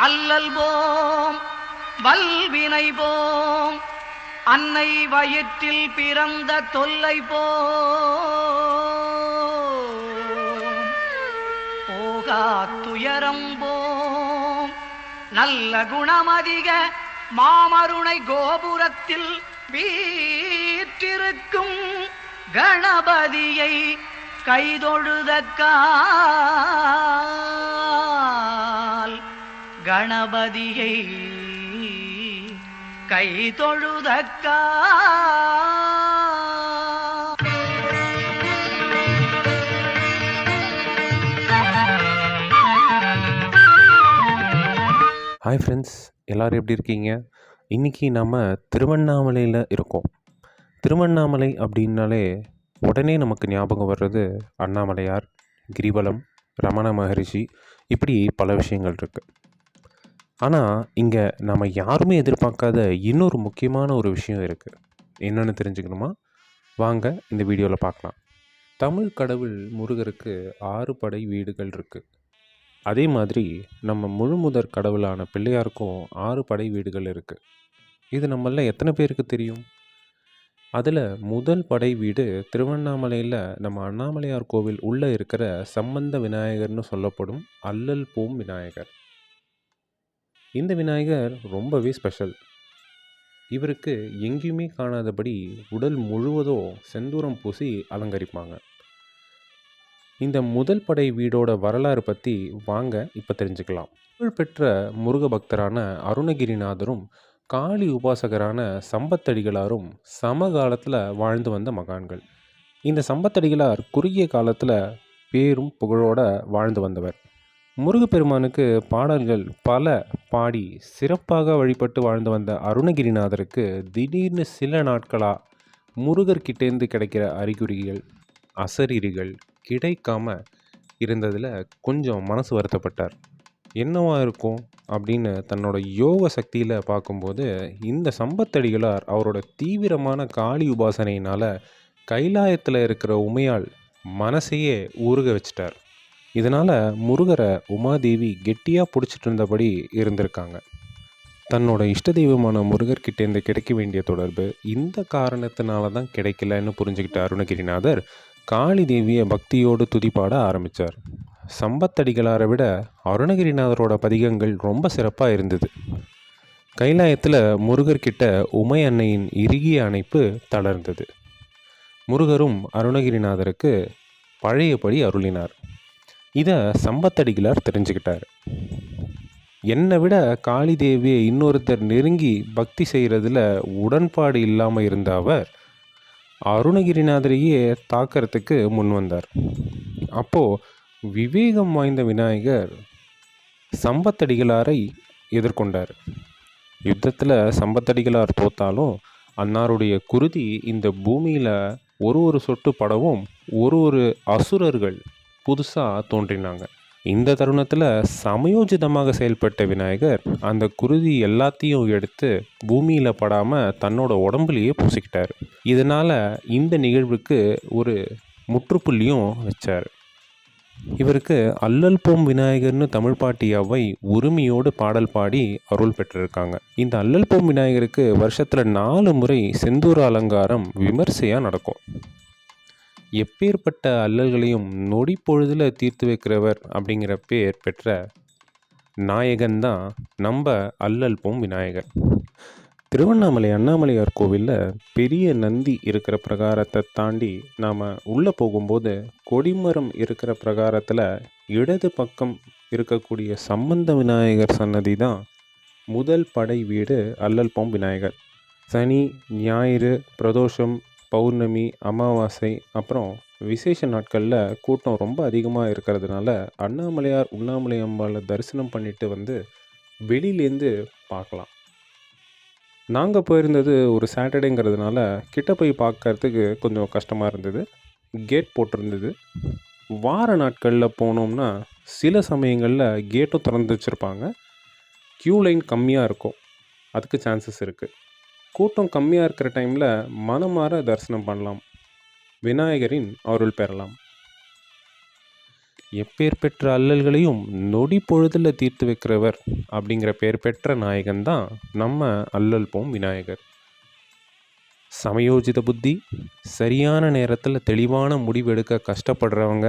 அல்லல் போம் வல்வினை போம் அன்னை வயிற்றில் பிறந்த தொல்லை போகா துயரம் போம் நல்ல குணமதிக மாமருணை கோபுரத்தில் வீற்றிருக்கும் கணபதியை கைதொழுதக்கா கணபதியை கைதொழுதக்கால் ஹாய் ஃப்ரெண்ட்ஸ் எல்லோரும் எப்படி இருக்கீங்க? இன்றைக்கி நம்ம திருவண்ணாமலையில் இருக்கோம். திருவண்ணாமலை அப்படின்னாலே உடனே நமக்கு ஞாபகம் வர்றது அண்ணாமலையார் கிரிவலம் ரமண மகரிஷி இப்படி பல விஷயங்கள் இருக்குது ஆனால் இங்கே நம்ம யாருமே எதிர்பார்க்காத இன்னொரு முக்கியமான ஒரு விஷயம் இருக்குது என்னென்னு தெரிஞ்சுக்கணுமா? வாங்க இந்த வீடியோவில் பார்க்கலாம். தமிழ் கடவுள் முருகருக்கு ஆறு படை வீடுகள் இருக்குது அதே மாதிரி நம்ம முழுமுதற் கடவுளான பிள்ளையாருக்கும் ஆறு படை வீடுகள் இருக்குது இது நம்மள எத்தனை பேருக்கு தெரியும்? அதில் முதல் படை வீடு திருவண்ணாமலையில் நம்ம அண்ணாமலையார் கோவில் உள்ளே இருக்கிற சம்பந்த விநாயகர்னு சொல்லப்படும் அல்லல் பூம் விநாயகர். இந்த விநாயகர் ரொம்பவே ஸ்பெஷல் இவருக்கு எங்கேயுமே காணாதபடி உடல் முழுவதும் செந்தூரம் பூசி அலங்கரிப்பாங்க. இந்த முதல் படை வீடோட வரலாறு பற்றி வாங்க இப்போ தெரிஞ்சுக்கலாம். புகழ்பெற்ற முருக பக்தரான அருணகிரிநாதரும் காளி உபாசகரான சம்பத்தடிகளாரும் சமகாலத்தில் வாழ்ந்து வந்த மகான்கள். இந்த சம்பத்தடிகளார் குறுகிய காலத்தில் பேரும் புகழோட வாழ்ந்து வந்தவர். முருகப்பெருமானுக்கு பாடல்கள் பல பாடி சிறப்பாக வழிபட்டு வாழ்ந்து வந்த அருணகிரிநாதருக்கு திடீர்னு சில நாட்களாக முருகர்கிட்டேருந்து கிடைக்கிற அறிகுறிகள் அசரீரிகள் கிடைக்காம இருந்ததில் கொஞ்சம் மனசு வருத்தப்பட்டார். என்னவா இருக்கும் அப்படின்னு தன்னோட யோக சக்தியில் பார்க்கும்போது இந்த சம்பத்தடிகளார் அவரோட தீவிரமான காளி உபாசனையினால் கைலாயத்தில் இருக்கிற உமையால் மனசையே ஊறுக வச்சிட்டார். இதனால் முருகரை உமாதேவி கெட்டியாக பிடிச்சிட்டு இருந்தபடி இருந்திருக்காங்க. தன்னோட இஷ்ட தெய்வமான முருகர்கிட்டேருந்து கிடைக்க வேண்டிய தொடர்பு இந்த காரணத்தினால தான் கிடைக்கலன்னு புரிஞ்சுக்கிட்ட அருணகிரிநாதர் காளி தேவியை பக்தியோடு துதிப்பாட ஆரம்பித்தார் சம்பத்தடிகளாரை விட அருணகிரிநாதரோட பதிகங்கள் ரொம்ப சிறப்பாக இருந்தது. கைலாயத்தில் முருகர்கிட்ட உமை அன்னையின் இறுகிய அணைப்பு தளர்ந்தது. முருகரும் அருணகிரிநாதருக்கு பழையபடி அருளினார். இதை சம்பத்தடிகளார் தெரிஞ்சுக்கிட்டார். என்னை விட காளி தேவியை இன்னொருத்தர் நெருங்கி பக்தி செய்கிறதுல உடன்பாடு இல்லாமல் இருந்த அவர் அருணகிரிநாதரையே தாக்கிறதுக்கு முன் வந்தார். அப்போது விவேகம் வாய்ந்த விநாயகர் சம்பத்தடிகளாரை எதிர்கொண்டார். யுத்தத்தில் சம்பத்தடிகளார் தோத்தாலும் அன்னாருடைய குருதி இந்த பூமியில் ஒரு ஒரு சொட்டு படவும் ஒரு ஒரு அசுரர்கள் புதுசாக தோன்றினாங்க. இந்த தருணத்தில் சமயோஜிதமாக செயல்பட்ட விநாயகர் அந்த குருதி எல்லாத்தையும் எடுத்து பூமியில் படாமல் தன்னோட உடம்புலையே பூசிக்கிட்டார். இதனால் இந்த நிகழ்வுக்கு ஒரு முற்றுப்புள்ளியும் வச்சார். இவருக்கு அல்லல் போம் விநாயகர்னு தமிழ் பாட்டி அவை உரிமையோடு பாடல் பாடி அருள் பெற்றிருக்காங்க. இந்த அல்லல் போம் விநாயகருக்கு வருஷத்தில் நாலு முறை செந்தூர அலங்காரம் விமர்சையாக நடக்கும். எப்பேற்பட்ட அல்லல்களையும் நொடி பொழுதில் தீர்த்து வைக்கிறவர் அப்படிங்கிற பேர் பெற்ற நாயகன் தான் நம்ம அல்லல் போம் விநாயகர். திருவண்ணாமலை அண்ணாமலையார் கோவிலில் பெரிய நந்தி இருக்கிற பிரகாரத்தை தாண்டி நாம் உள்ளே போகும்போது கொடிமரம் இருக்கிற பிரகாரத்தில் இடது பக்கம் இருக்கக்கூடிய சம்பந்த விநாயகர் சன்னதி தான் முதல் படை வீடு அல்லல்போம் விநாயகர். சனி ஞாயிறு பிரதோஷம் பௌர்ணமி அமாவாசை அப்புறம் விசேஷ நாட்களில் கூட்டம் ரொம்ப அதிகமாக இருக்கிறதுனால அண்ணாமலையார் உண்ணாமலை அம்பாளை தரிசனம் பண்ணிட்டு வந்து வெளியிலேருந்து பார்க்கலாம். நாங்கள் போயிருந்தது ஒரு சாட்டர்டேங்கிறதுனால கிட்ட போய் பார்க்கறதுக்கு கொஞ்சம் கஷ்டமாக இருந்தது. கேட் போட்டிருந்தது. வார நாட்களில் போனோம்னா சில சமயங்களில் கேட்டும் திறந்து வச்சுருப்பாங்க. க்யூ லைன் கம்மியாக இருக்கும். அதுக்கு சான்சஸ் இருக்குது கூட்டம் கம்மியாக இருக்கிற டைமில் மனமாற தரிசனம் பண்ணலாம். விநாயகரின் அருள் பெறலாம். எப்பேர் பெற்ற அல்லல்களையும் நொடி பொழுதில் தீர்த்து வைக்கிறவர் அப்படிங்கிற பேர் பெற்ற நாயகன் தான் நம்ம அல்லல் போம் விநாயகர். சமயோஜித புத்தி சரியான நேரத்தில் தெளிவான முடிவெடுக்க கஷ்டப்படுறவங்க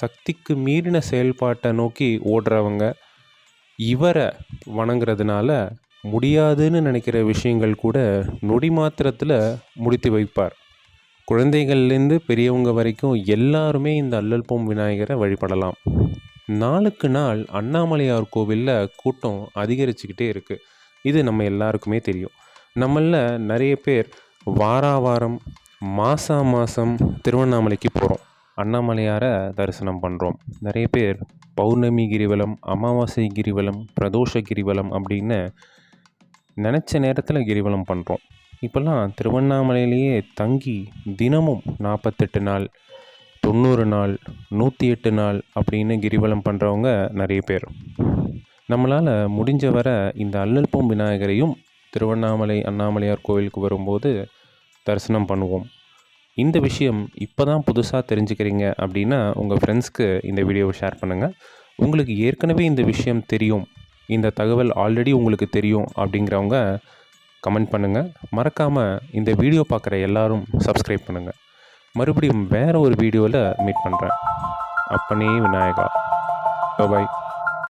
சக்திக்கு மீறின செயல்பாட்டை நோக்கி ஓடுறவங்க இவரை வணங்குறதுனால முடியாதுன்னு நினைக்கிற விஷயங்கள் கூட நொடி மாத்திரத்தில் முடித்து வைப்பார். குழந்தைகள்லேருந்து பெரியவங்க வரைக்கும் எல்லாருமே இந்த அல்லல்போம் விநாயகரை வழிபடலாம். நாளுக்கு நாள் அண்ணாமலையார் கோவிலில் கூட்டம் அதிகரிச்சுக்கிட்டே இருக்குது இது நம்ம எல்லாருக்குமே தெரியும். நம்மளில் நிறைய பேர் வாரா வாரம் மாசா மாதம் திருவண்ணாமலைக்கு போகிறோம் அண்ணாமலையாரை தரிசனம் பண்ணுறோம் நிறைய பேர் பௌர்ணமி கிரிவலம் அமாவாசை கிரிவலம் பிரதோஷ கிரிவலம் அப்படின்னு நினச்ச நேரத்தில் கிரிவலம் பண்ணுறோம் இப்போல்லாம் திருவண்ணாமலையிலேயே தங்கி தினமும் நாற்பத்தெட்டு நாள் தொண்ணூறு நாள் நூற்றி எட்டு நாள் அப்படின்னு கிரிவலம் பண்ணுறவங்க நிறைய பேர். நம்மளால் முடிஞ்ச வரை இந்த அல்லல்பூம் விநாயகரையும் திருவண்ணாமலை அண்ணாமலையார் கோவிலுக்கு வரும்போது தரிசனம் பண்ணுவோம். இந்த விஷயம் இப்போ தான் புதுசாக தெரிஞ்சுக்கிறீங்க அப்படின்னா உங்கள் ஃப்ரெண்ட்ஸ்க்கு இந்த வீடியோவை ஷேர் பண்ணுங்கள் உங்களுக்கு ஏற்கனவே இந்த விஷயம் தெரியும் இந்த தகவல் ஆல்ரெடி உங்களுக்கு தெரியும் அப்படிங்கிறவங்க கமெண்ட் பண்ணுங்கள் மறக்காமல் இந்த வீடியோ பார்க்குற எல்லாரும் சப்ஸ்கிரைப் பண்ணுங்கள் மறுபடியும் வேறு ஒரு வீடியோவில் மீட் பண்ணுறேன் அப்பனே விநாயகா. பாய்